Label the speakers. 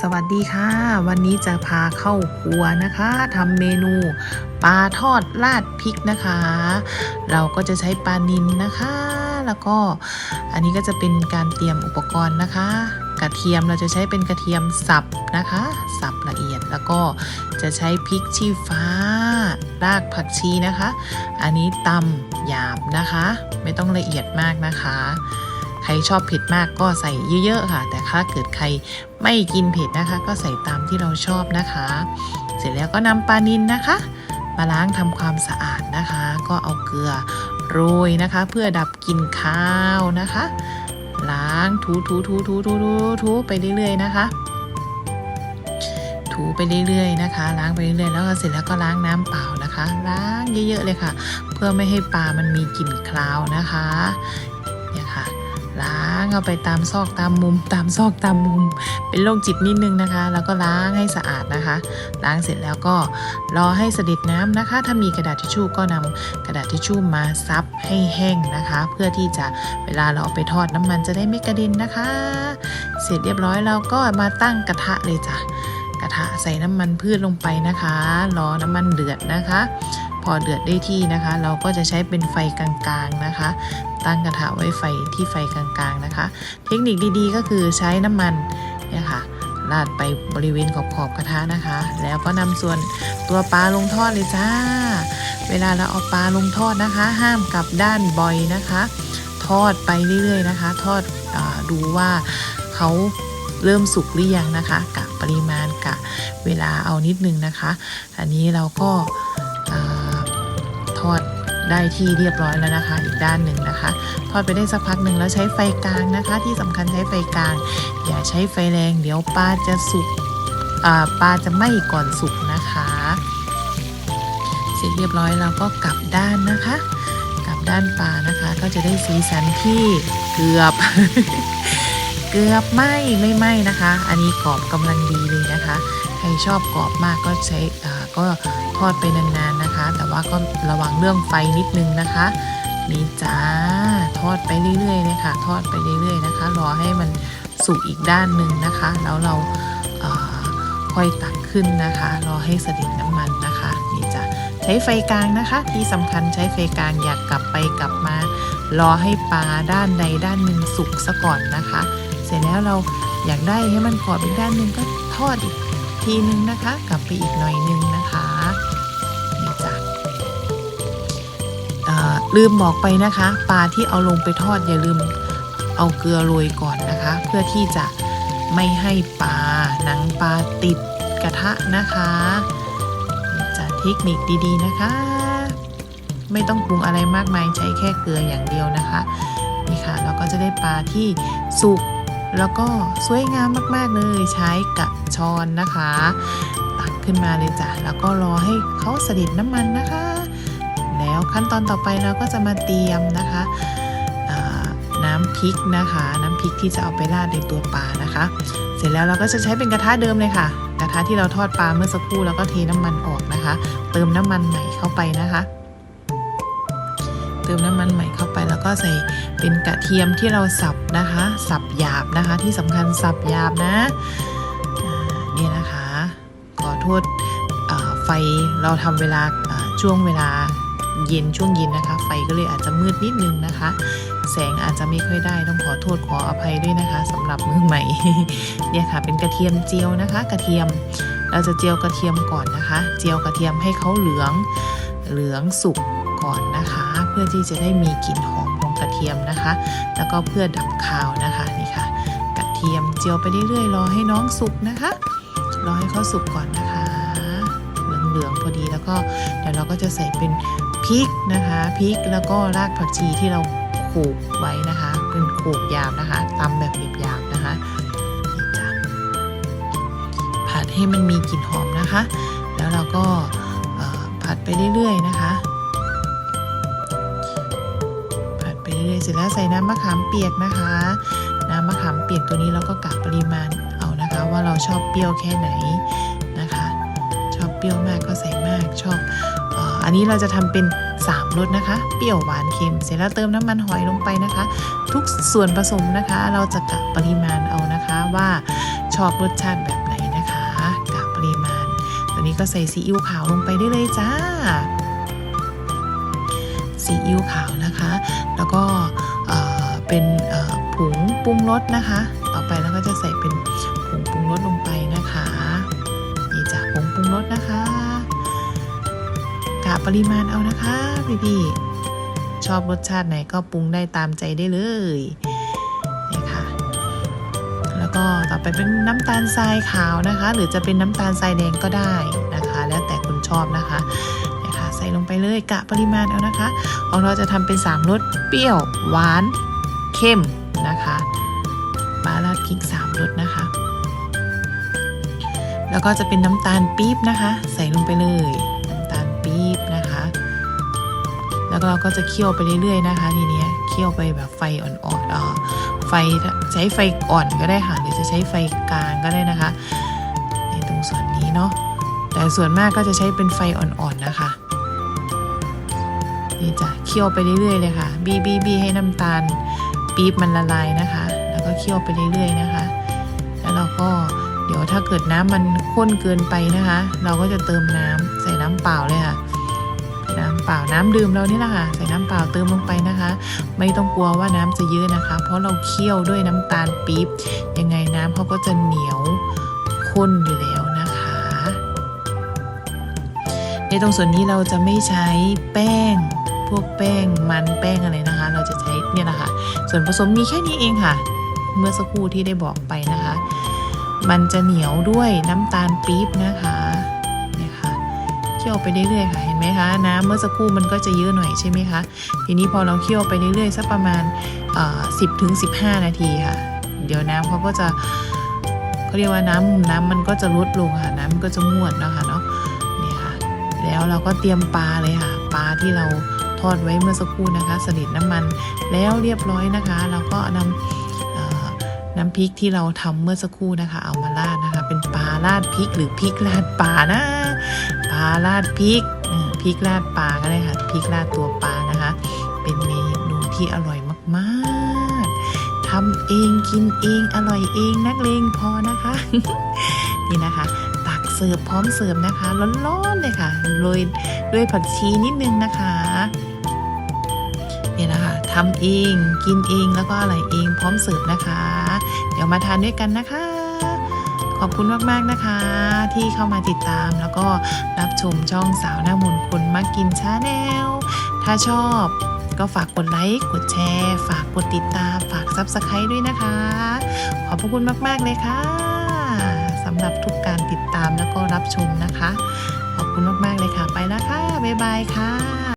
Speaker 1: สวัสดีค่ะ วันนี้จะพาเข้าครัวนะคะทำเมนูปลาทอดราดพริกนะคะ เราก็จะใช้ปลานิลนะคะ แล้วก็อันนี้ก็จะเป็นการเตรียมอุปกรณ์นะคะ กระเทียมเราจะใช้เป็นกระเทียมสับนะคะ สับละเอียดแล้วก็จะใช้พริกชี้ฟ้ารากผักชีนะคะ อันนี้ตำหยาบนะคะ ไม่ต้องละเอียดมากนะคะ ใครชอบเผ็ดมากก็ใส่เยอะๆค่ะ แต่ถ้าเกิดใครไม่กินเผ็ดนะคะ ก็ใส่ตามที่เราชอบนะคะ เสร็จแล้วก็นำปลานิลนะคะ มาล้างทำความสะอาดนะคะ ก็เอาเกลือโรยนะคะ เพื่อดับกลิ่นคาวนะคะ ล้างถูถูถูถูถูถูถูไปเรื่อยๆนะคะถูไปเรื่อยๆนะคะ ล้างไปเรื่อยๆแล้วก็เสร็จแล้วก็ล้างน้ำเปล่านะคะ ล้างเยอะๆเลยค่ะ เพื่อไม่ให้ปลามันมีกลิ่นคาวนะคะ ล้างเอาไปตามซอกตามมุม ตามซอกตามมุม เป็นโรคจิตนิดนึงนะคะ แล้วก็ล้างให้สะอาดนะคะ ล้างเสร็จแล้วก็รอให้เสด็จน้ำนะคะ ถ้ามีกระดาษทิชชู่ก็นำกระดาษทิชชู่มาซับให้แห้งนะคะ เพื่อที่จะเวลาเราเอาไปทอดน้ำมันจะได้ไม่กระเด็นนะคะ เสร็จเรียบร้อยเราก็มาตั้งกระทะเลยจ้ะกระทะใส่น้ำมันพืชลงไปนะคะ รอน้ำมันเดือดนะคะ พอเดือดได้ที่นะคะ เราก็จะใช้เป็นไฟกลางๆนะคะ ตั้งกระทะไว้ไฟที่ไฟกลางๆนะคะ เทคนิคดีๆ ก็คือใช้น้ำมันเนี่ยค่ะราดไปบริเวณขอบๆกระทะนะคะ แล้วก็นำส่วนตัวปลาลงทอดเลยจ้า เวลาเราเอาปลาลงทอดนะคะ ห้ามกลับด้านบ่อยนะคะ ทอดไปเรื่อยๆนะคะ ทอดอดูว่าเขาเริ่มสุกหรือยังนะคะกะปริมาณกะเวลาเอานิดนึงนะคะ อันนี้เราก็อาทอด ได้ที่เรียบร้อยแล้วนะคะ อีกด้านหนึ่งนะคะ ทอดไปได้สักพักหนึ่งแล้วใช้ไฟกลางนะคะ ที่สำคัญใช้ไฟกลาง อย่าใช้ไฟแรงเดี๋ยวปลาจะสุกปลาจะไหม้ก่อนสุกนะคะ เสร็จเรียบร้อยเราก็กลับด้านนะคะ กลับด้านปลานะคะ ก็จะได้สีสันที่เกือบ เกือบไหม้ไม่ไหม้นะคะ อันนี้กรอบกำลังดีเลยนะคะ ชอบกรอบมากก็ใช้ก็ทอดไปนานๆนะคะ แต่ว่าก็ระวังเรื่องไฟนิดนึงนะคะนี่จ้าทอดไปเรื่อยๆเลยค่ะทอดไปเรื่อยๆนะคะ รอให้มันสุกอีกด้านหนึ่งนะคะ แล้วเราค่อยตักขึ้นนะคะ รอให้เสด็จน้ำมันนะคะนี่จ้ะใช้ไฟกลางนะคะ ที่สำคัญใช้ไฟกลางอยากกลับไปกลับมา รอให้ปลาด้านใดด้านหนึ่งสุกซะก่อนนะคะ เสร็จแล้วเราอยากได้ให้มันกรอบอีกด้านหนึ่งก็ทอดอีก ทีนึงนะคะ กลับไปอีกหน่อยนึงนะคะนี่จ้ะลืมบอกไปนะคะ ปลาที่เอาลงไปทอดอย่าลืมเอาเกลือโรยก่อนนะคะ เพื่อที่จะไม่ให้ปลาหนังปลาติดกระทะนะคะนี่จะเทคนิคดีๆนะคะ ไม่ต้องปรุงอะไรมากมายใช้แค่เกลืออย่างเดียวนะคะนี่ค่ะเราก็จะได้ปลาที่สุก แล้วก็สวยงามมากๆเลยใช้กระชอนนะคะ ตักขึ้นมาเลยจ้ะแล้วก็รอให้เขาเสด็จน้ำมันนะคะ แล้วขั้นตอนต่อไปเราก็จะมาเตรียมนะคะน้ำพริกนะคะ น้ำพริกที่จะเอาไปราดในตัวปลานะคะ เสร็จแล้วเราก็จะใช้เป็นกระทะเดิมเลยค่ะ กระทะที่เราทอดปลาเมื่อสักครู่แล้วก็เทน้ำมันออกนะคะ เติมน้ำมันใหม่เข้าไปนะคะ เติมน้ำมันใหม่เข้าไป แล้วก็ใส่เป็นกระเทียมที่เราสับนะคะ สับหยาบนะคะ ที่สำคัญสับหยาบนะเนี่ยนะคะ ขอโทษไฟเราทำเวลาอ่าช่วงเวลาเย็นช่วงเย็นนะคะ ไฟก็เลยอาจจะมืดนิดนึงนะคะ แสงอาจจะไม่ค่อยได้ต้องขอโทษขออภัยด้วยนะคะสำหรับมือใหม่เนี่ยค่ะ เป็นกระเทียมเจียวนะคะ กระเทียมเราจะเจียวกระเทียมก่อนนะคะ เจียวกระเทียมให้เขาเหลืองเหลืองสุกก่อนนะคะ เพื่อที่จะได้มีกลิ่นหอมของกระเทียมนะคะ แล้วก็เพื่อดับคาวนะคะนี่ค่ะ กระเทียมเจียวไปเรื่อยๆรอให้น้องสุกนะคะ รอให้เขาสุกก่อนนะคะเหลืองๆพอดีแล้วก็เดี๋ยวเราก็จะใส่เป็นพริกนะคะพริกแล้วก็รากผักชีที่เราขลกไว้นะคะ เป็นขลกหยาบนะคะตำแบบหยาบๆนะคะผัดให้มันมีกลิ่นหอมนะคะ แล้วเราก็ผัดไปเรื่อยๆนะคะ ใส่น้ำมะขามเปียกนะคะ น้ำมะขามเปียกตัวนี้เราก็กะปริมาณเอานะคะ ว่าเราชอบเปรี้ยวแค่ไหนนะคะ ชอบเปรี้ยวมากก็ใส่มากชอบอ,อ,อันนี้เราจะทำเป็น3รสนะคะ เปรี้ยวหวานเค็ม เสร็จแล้วเติมน้ำมันหอยลงไปนะคะ ทุกส่วนผสมนะคะ เราจะกะปริมาณเอานะคะว่าชอบรสชาติแบบไหนนะคะกะปริมาณ ตัวนี้ก็ใส่ซีอิ๊วขาวลงไปได้เลยจ้าซีอิ๊วขาวนะคะ แล้วก็ เป็นผงปรุงรสนะคะ ต่อไปเราก็จะใส่เป็นผงปรุงรสลงไปนะคะนี่จ้ะผงปรุงรสนะคะกะปริมาณเอานะคะพี่ๆชอบรสชาติไหนก็ปรุงได้ตามใจได้เลยนี่ค่ะแล้วก็ต่อไปเป็นน้ำตาลทรายขาวนะคะ หรือจะเป็นน้ำตาลทรายแดงก็ได้นะคะ แล้วแต่คุณชอบนะคะนี่ค่ะใส่ลงไปเลยกะปริมาณเอานะคะ ของเราจะทำเป็นสามรสเปรี้ยว หวาน เข้มนะคะปลาราดพริกสามรสนะคะ แล้วก็จะเป็นน้ำตาลปี๊บนะคะ ใส่ลงไปเลยน้ำตาลปี๊บนะคะ แล้วเราก็จะเคี่ยวไปเรื่อยๆนะคะ ทีเนี้ยเคี่ยวไปแบบไฟอ่อนๆอ่อไฟใช้ไฟอ่อนก็ได้ค่ะหรือจะใช้ไฟกลางก็ได้นะคะ ในตรงส่วนนี้เนาะแต่ส่วนมากก็จะใช้เป็นไฟอ่อนๆนะคะนี่จะเคี่ยวไปเรื่อยๆเลยค่ะ บีบีบีให้น้ำตาล ปี๊บมันละลายนะคะ แล้วก็เคี่ยวไปเรื่อย ๆ นะคะ แล้วเราก็เดี๋ยวถ้าเกิดน้ำมันข้นเกินไปนะคะ เราก็จะเติมน้ำใส่น้ำเปล่าเลยค่ะน้ำเปล่าน้ำดื่มเรานี่แหละค่ะใส่น้ำเปล่าเติมลงไปนะคะ ไม่ต้องกลัวว่าน้ำจะเยอะนะคะ เพราะเราเคี่ยวด้วยน้ำตาลปี๊บยังไงน้ำเขาก็จะเหนียวข้นอยู่แล้ว ในตรงส่วนนี้เราจะไม่ใช้แป้ง พวกแป้งมันแป้งอะไรนะคะ เราจะใช้เนี่ยนะคะ ส่วนผสมมีแค่นี้เองค่ะ เมื่อสักครู่ที่ได้บอกไปนะคะ มันจะเหนียวด้วยน้ำตาลปี๊บนะคะเนี่ยค่ะเคี่ยวไปเรื่อยๆค่ะเห็นไหมคะน้ำเมื่อสักครู่มันก็จะเยอะหน่อยใช่ไหมคะทีนี้พอเราเคี่ยวไปเรื่อยๆสักประมาณสิบถึงสิบห้านาทีค่ะ เดี๋ยวน้ำเขาก็จะเขาเรียกว่าน้ำน้ำมันก็จะลดลงค่ะน้ำมันก็จะงวดนะคะเนาะนี่ค่ะ แล้วเราก็เตรียมปลาเลยค่ะ ปลาที่เราทอดไว้เมื่อสักครู่นะคะ สนิทน้ำมันแล้วเรียบร้อยนะคะ เราก็นำน้ำพริกที่เราทำเมื่อสักครู่นะคะ เอามาราดนะคะ เป็นปลาราดพริกหรือพริกราดปลานะปลาราดพริกพริกราดปลาก็ได้ค่ะพริกราดตัวปลานะคะ เป็นเมนูที่อร่อยมากๆทำเองกินเองอร่อยเองนักเลงพอนะคะ นี่นะคะ สิร์ฟพร้อมเสิร์ฟนะคะร้อนๆเลยค่ะโรยด้วยผักชีนิดนึงนะคะนี่นะคะทำเองกินเองแล้วก็อร่อยเองพร้อมเสิร์ฟนะคะ เดี๋ยวมาทานด้วยกันนะคะ ขอบคุณมากๆนะคะ ที่เข้ามาติดตามแล้วก็รับชมช่องสาวหน้ามนต์คนมักกินชาแนลถ้าชอบก็ฝากกดไลค์ กดแชร์ ฝากกดติดตาม ฝากซับสไครต์ด้วยนะคะ ขอบพระคุณมาก ๆ เลยค่ะ หรับทุกการติดตามแล้วก็รับชมนะคะ ขอบคุณมาก ๆ เลยค่ะ ไปแล้วค่ะ บ๊ายบายค่ะ